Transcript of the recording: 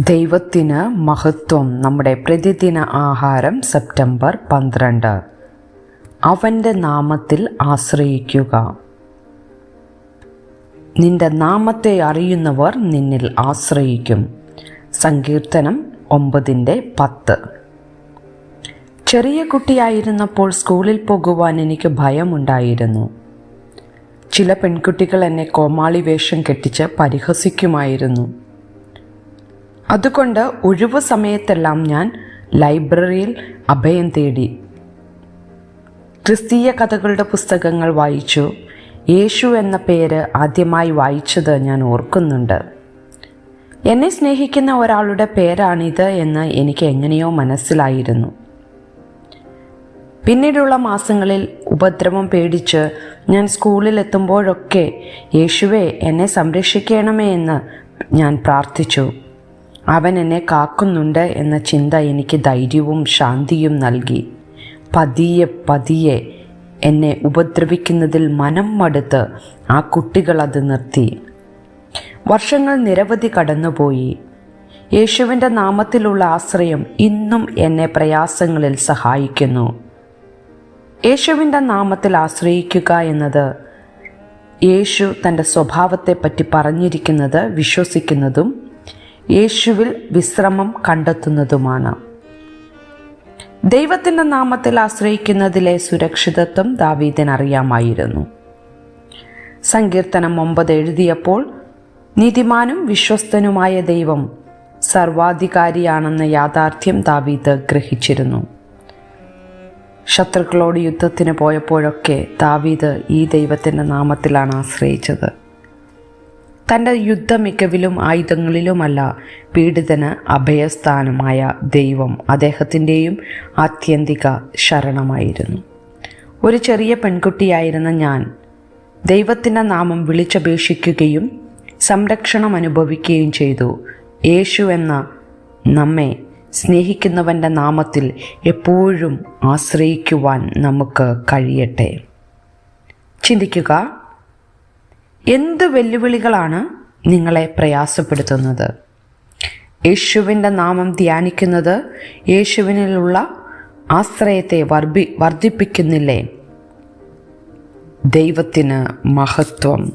ദൈവത്തിന് മഹത്വം. നമ്മുടെ പ്രതിദിന ആഹാരം സെപ്റ്റംബർ പന്ത്രണ്ട്. അവന്റെ നാമത്തിൽ ആശ്രയിക്കുക. നിന്റെ നാമത്തെ അറിയുന്നവർ നിന്നിൽ ആശ്രയിക്കും. സങ്കീർത്തനം ഒമ്പതിന്റെ പത്ത്. ചെറിയ കുട്ടിയായിരുന്നപ്പോൾ സ്കൂളിൽ പോകുവാൻ എനിക്ക് ഭയമുണ്ടായിരുന്നു. ചില പെൺകുട്ടികൾ എന്നെ കോമാളി വേഷം കെട്ടിച്ച് പരിഹസിക്കുമായിരുന്നു. അതുകൊണ്ട് ഒഴിവു സമയത്തെല്ലാം ഞാൻ ലൈബ്രറിയിൽ അഭയം തേടി. ക്രിസ്തീയ കഥകളുടെ പുസ്തകങ്ങൾ വായിച്ചു. യേശു എന്ന പേര് ആദ്യമായി വായിച്ചത് ഞാൻ ഓർക്കുന്നുണ്ട്. എന്നെ സ്നേഹിക്കുന്ന ഒരാളുടെ പേരാണിത് എന്ന് എനിക്ക് എങ്ങനെയോ മനസ്സിലായിരുന്നു. പിന്നീടുള്ള മാസങ്ങളിൽ ഉപദ്രവം പേടിച്ച് ഞാൻ സ്കൂളിലെത്തുമ്പോഴൊക്കെ യേശുവെ എന്നെ സംരക്ഷിക്കണമേ എന്ന് ഞാൻ പ്രാർത്ഥിച്ചു. അവൻ എന്നെ കാക്കുന്നുണ്ട് എന്ന ചിന്ത എനിക്ക് ധൈര്യവും ശാന്തിയും നൽകി. പതിയെ പതിയെ എന്നെ ഉപദ്രവിക്കുന്നതിൽ മനം മടുത്ത് ആ കുട്ടികൾ അത് നിർത്തി. വർഷങ്ങൾ നിരവധി കടന്നുപോയി. യേശുവിന്റെ നാമത്തിലുള്ള ആശ്രയം ഇന്നും എന്നെ പ്രയാസങ്ങളിൽ സഹായിക്കുന്നു. യേശുവിന്റെ നാമത്തിൽ ആശ്രയിക്കുക എന്നത് യേശു തന്റെ സ്വഭാവത്തെപ്പറ്റി പറഞ്ഞിരിക്കുന്നത് വിശ്വസിക്കുന്നതും യേശുവിൽ വിശ്രമം കണ്ടെത്തുന്നതുമാണ്. ദൈവത്തിന്റെ നാമത്തിൽ ആശ്രയിക്കുന്നതിലെ സുരക്ഷിതത്വം ദാവീദൻ അറിയാമായിരുന്നു സങ്കീർത്തനം ഒമ്പത് എഴുതിയപ്പോൾ നീതിമാനും വിശ്വസ്തനുമായ ദൈവം സർവാധികാരിയാണെന്ന യാഥാർത്ഥ്യം ദാവീദ് ഗ്രഹിച്ചിരുന്നു. ശത്രുക്കളോട് യുദ്ധത്തിന് പോയപ്പോഴൊക്കെ ദാവീദ് ഈ ദൈവത്തിന്റെ നാമത്തിലാണ് ആശ്രയിച്ചത്. തന്റെ യുദ്ധമികവിലും ആയുധങ്ങളിലുമല്ല പീഡിതന് അഭയസ്ഥാനമായ ദൈവം അദ്ദേഹത്തിന്റെയും ആത്യന്തിക ശരണമായിരുന്നു. ഒരു ചെറിയ പെൺകുട്ടിയായിരുന്ന ഞാൻ ദൈവത്തിന്റെ നാമം വിളിച്ചപേക്ഷിക്കുകയും സംരക്ഷണം അനുഭവിക്കുകയും ചെയ്തു. യേശു എന്ന നമ്മെ സ്നേഹിക്കുന്നവന്റെ നാമത്തിൽ എപ്പോഴും ആശ്രയിക്കുവാൻ നമുക്ക് കഴിയട്ടെ. ചിന്തിക്കുക എന്ത് വെല്ലുവിളികളാണ് നിങ്ങളെ പ്രയാസപ്പെടുത്തുന്നത്? യേശുവിന്റെ നാമം ധ്യാനിക്കുന്നത് യേശുവിനിലുള്ള ആശ്രയത്തെ വർദ്ധി വർദ്ധിപ്പിക്കുന്നില്ലേ? ദൈവത്തിന് മഹത്വം.